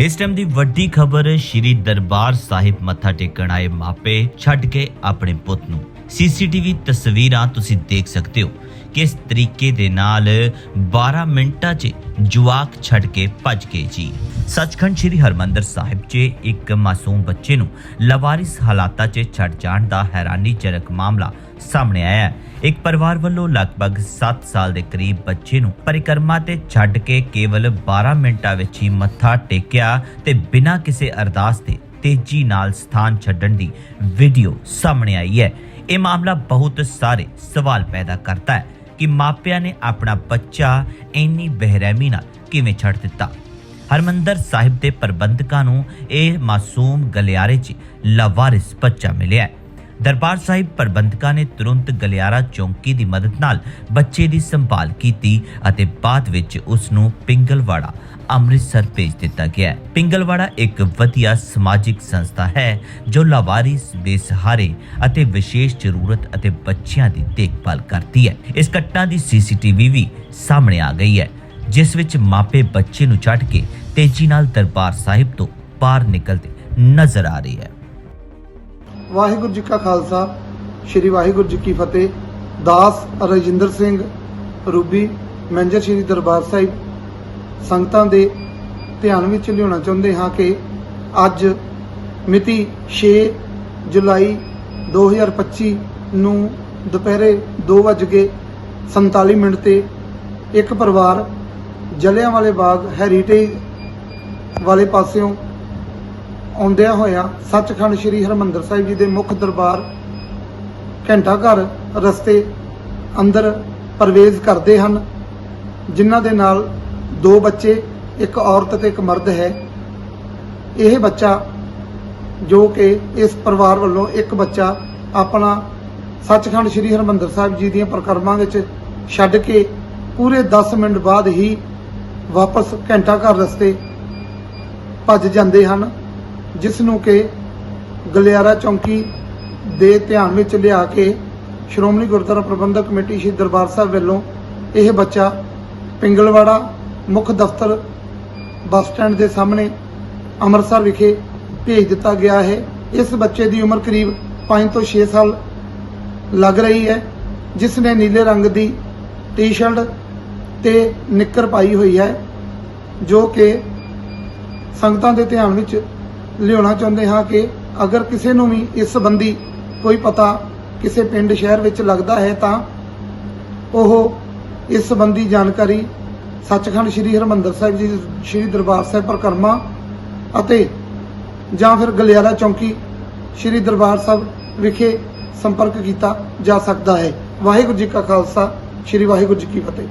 ਇਸ ਟਾਈਮ ਦੀ ਵੱਡੀ ਖਬਰ ਸ਼੍ਰੀ ਦਰਬਾਰ ਸਾਹਿਬ ਮੱਥਾ ਟੇਕਣ ਆਏ ਮਾਪੇ ਛੱਡ ਕੇ ਆਪਣੇ ਪੁੱਤ ਨੂੰ। ਸੀਸੀਟੀਵੀ ਤਸਵੀਰਾਂ ਤੁਸੀਂ ਦੇਖ ਸਕਦੇ ਹੋ ਕਿਸ ਤਰੀਕੇ ਦੇ ਨਾਲ 12 ਮਿੰਟਾਂ 'ਚ ਜਵਾਕ ਛੱਡ ਕੇ ਭੱਜ ਗਏ ਜੀ। ਸੱਚਖੰਡ ਸ੍ਰੀ ਹਰਮੰਦਰ ਸਾਹਿਬ 'ਚ ਇੱਕ ਮਾਸੂਮ ਬੱਚੇ ਨੂੰ ਲਵਾਰਿਸ ਹਾਲਾਤਾਂ 'ਚ ਛੱਡ ਜਾਣ ਦਾ ਹੈਰਾਨੀਜਨਕ ਮਾਮਲਾ ਸਾਹਮਣੇ ਆਇਆ ਹੈ। ਇੱਕ ਪਰਿਵਾਰ ਵੱਲੋਂ ਲਗਭਗ 7 ਸਾਲ ਦੇ ਕਰੀਬ ਬੱਚੇ ਨੂੰ ਪਰਿਕਰਮਾ ਤੇ ਛੱਡ ਕੇ ਕੇਵਲ 12 ਮਿੰਟਾਂ ਵਿੱਚ ਹੀ ਮੱਥਾ ਟੇਕਿਆ ਤੇ ਬਿਨਾਂ ਕਿਸੇ ਅਰਦਾਸ ਦੇ ਤੇਜ਼ੀ ਨਾਲ ਸਥਾਨ ਛੱਡਣ ਦੀ ਵੀਡੀਓ ਸਾਹਮਣੇ ਆਈ ਹੈ। ਇਹ ਮਾਮਲਾ ਬਹੁਤ ਸਾਰੇ ਸਵਾਲ ਪੈਦਾ ਕਰਦਾ ਹੈ ਕਿ ਮਾਪਿਆਂ ਨੇ ਆਪਣਾ ਬੱਚਾ ਇੰਨੀ ਬੇਰਹਿਮੀ ਨਾਲ ਕਿਵੇਂ ਛੱਡ ਦਿੱਤਾ? ਹਰਮੰਦਰ ਸਾਹਿਬ ਦੇ ਪ੍ਰਬੰਧਕਾਂ ਨੂੰ ਇਹ ਮਾਸੂਮ ਗਲਿਆਰੇ 'ਚ ਲਾਵਾਰਿਸ ਬੱਚਾ ਮਿਲਿਆ ਦਰਬਾਰ ਸਾਹਿਬ ਪ੍ਰਬੰਧਕਾਂ ਨੇ ਤੁਰੰਤ ਗਲਿਆਰਾ ਚੌਂਕੀ ਦੀ ਮਦਦ ਨਾਲ ਬੱਚੇ ਦੀ ਸੰਭਾਲ ਕੀਤੀ ਅਤੇ ਬਾਅਦ ਵਿੱਚ ਉਸ ਨੂੰ ਪਿੰਗਲਵਾੜਾ, ਅੰਮ੍ਰਿਤਸਰ ਭੇਜ ਦਿੱਤਾ ਗਿਆ ਪਿੰਗਲਵਾੜਾ ਇੱਕ ਵਧੀਆ ਸਮਾਜਿਕ ਸੰਸਥਾ ਹੈ ਜੋ ਲਾਵਾਰਿਸ ਬੇਸਹਾਰੇ ਅਤੇ ਵਿਸ਼ੇਸ਼ ਜ਼ਰੂਰਤ ਅਤੇ ਬੱਚਿਆਂ ਦੀ ਦੇਖਭਾਲ ਕਰਦੀ ਹੈ। ਇਸ ਘਟਨਾ ਦੀ ਸੀਸੀਟੀਵੀ ਵੀ ਸਾਹਮਣੇ ਆ ਗਈ ਹੈ। ਜਿਸ ਵਿੱਚ ਮਾਪੇ ਬੱਚੇ ਨੂੰ ਛੱਡ ਕੇ ਤੇਜ਼ੀ ਨਾਲ ਦਰਬਾਰ ਸਾਹਿਬ ਤੋਂ ਬਾਹਰ ਨਿਕਲਦੇ ਨਜ਼ਰ ਆ ਰਹੀ ਹੈ। ਵਾਹਿਗੁਰੂ ਜੀ ਕਾ ਖਾਲਸਾ, ਸ੍ਰੀ ਵਾਹਿਗੁਰੂ ਜੀ ਕੀ ਫਤਿਹ। ਦਾਸ ਰਜਿੰਦਰ ਸਿੰਘ ਰੂਬੀ, ਮੈਨੇਜਰ ਸ੍ਰੀ ਦਰਬਾਰ ਸਾਹਿਬ। ਸੰਗਤਾਂ ਦੇ ਧਿਆਨ ਵਿੱਚ ਲਿਆਉਣਾ ਚਾਹੁੰਦੇ ਹਾਂ ਕਿ ਅੱਜ ਮਿਤੀ 6 ਜੁਲਾਈ 2025 ਨੂੰ ਦੁਪਹਿਰੇ 2:47 ਮਿੰਟ ਤੇ ਇੱਕ ਪਰਿਵਾਰ ਜਲਿਆਂਵਾਲੇ ਬਾਗ, ਹੈਰੀਟੇਜ ਵਾਲੇ ਪਾਸਿਓਂ ਆਉਂਦਿਆਂ ਹੋਇਆਂ ਸੱਚਖੰਡ ਸ੍ਰੀ ਹਰਮੰਦਰ ਸਾਹਿਬ ਜੀ ਦੇ ਮੁੱਖ ਦਰਬਾਰ ਘੰਟਾ ਘਰ ਰਸਤੇ ਅੰਦਰ ਪ੍ਰਵੇਸ਼ ਕਰਦੇ ਹਨ, ਜਿਨ੍ਹਾਂ ਦੇ ਨਾਲ ਦੋ ਬੱਚੇ, ਇੱਕ ਔਰਤ ਤੇ ਇੱਕ ਮਰਦ ਹੈ। ਇਹ ਬੱਚਾ ਜੋ ਕਿ ਇਸ ਪਰਿਵਾਰ ਵੱਲੋਂ ਇੱਕ ਬੱਚਾ ਆਪਣਾ ਸੱਚਖੰਡ ਸ੍ਰੀ ਹਰਮੰਦਰ ਸਾਹਿਬ ਜੀ ਦੀਆਂ ਪ੍ਰਕਰਮਾਂ ਵਿੱਚ ਛੱਡ ਕੇ ਪੂਰੇ 10 ਮਿੰਟ ਬਾਅਦ ਹੀ ਵਾਪਸ ਘੰਟਾ ਘਰ ਰਸਤੇ ਭੱਜ ਜਾਂਦੇ ਹਨ, ਜਿਸ ਨੂੰ ਕਿ ਗਲਿਆਰਾ ਚੌਂਕੀ ਦੇ ਧਿਆਨ ਵਿੱਚ ਲਿਆ ਕੇ ਸ਼੍ਰੋਮਣੀ ਗੁਰਦੁਆਰਾ ਪ੍ਰਬੰਧਕ ਕਮੇਟੀ ਸ਼੍ਰੀ ਦਰਬਾਰ ਸਾਹਿਬ ਵੱਲੋਂ ਇਹ ਬੱਚਾ ਪਿੰਗਲਵਾੜਾ ਮੁੱਖ ਦਫ਼ਤਰ ਬੱਸ ਸਟੈਂਡ ਦੇ ਸਾਹਮਣੇ ਅੰਮ੍ਰਿਤਸਰ ਵਿਖੇ ਭੇਜ ਦਿੱਤਾ ਗਿਆ ਹੈ। ਇਸ ਬੱਚੇ ਦੀ ਉਮਰ ਕਰੀਬ 5 ਤੋਂ 6 ਸਾਲ ਲੱਗ ਰਹੀ ਹੈ, ਜਿਸ ਨੇ ਨੀਲੇ ਰੰਗ ਦੀ ਟੀ-ਸ਼ਰਟ ਤੇ ਨਿੱਕਰ ਪਾਈ ਹੋਈ ਹੈ, ਜੋ ਕਿ ਸੰਗਤਾਂ ਦੇ ਧਿਆਨ ਵਿੱਚ ਲਿਆਉਣਾ ਚਾਹੁੰਦੇ ਹਾਂ ਕਿ ਅਗਰ ਕਿਸੇ ਨੂੰ ਵੀ ਇਸ ਸੰਬੰਧੀ ਕੋਈ ਪਤਾ ਕਿਸੇ ਪਿੰਡ, ਸ਼ਹਿਰ ਵਿੱਚ ਲੱਗਦਾ ਹੈ ਤਾਂ ਉਹ ਇਸ ਸੰਬੰਧੀ ਜਾਣਕਾਰੀ ਸੱਚਖੰਡ ਸ੍ਰੀ ਹਰਮੰਦਰ ਸਾਹਿਬ ਜੀ, ਸ੍ਰੀ ਦਰਬਾਰ ਸਾਹਿਬ ਪ੍ਰਕਰਮਾ ਅਤੇ ਜਾਂ ਫਿਰ ਗਲਿਆਰਾ ਚੌਂਕੀ ਸ੍ਰੀ ਦਰਬਾਰ ਸਾਹਿਬ ਵਿਖੇ ਸੰਪਰਕ ਕੀਤਾ ਜਾ ਸਕਦਾ ਹੈ। ਵਾਹਿਗੁਰੂ ਜੀ ਕਾ ਖਾਲਸਾ, ਸ੍ਰੀ ਵਾਹਿਗੁਰੂ ਜੀ ਕੀ ਫਤਿਹ।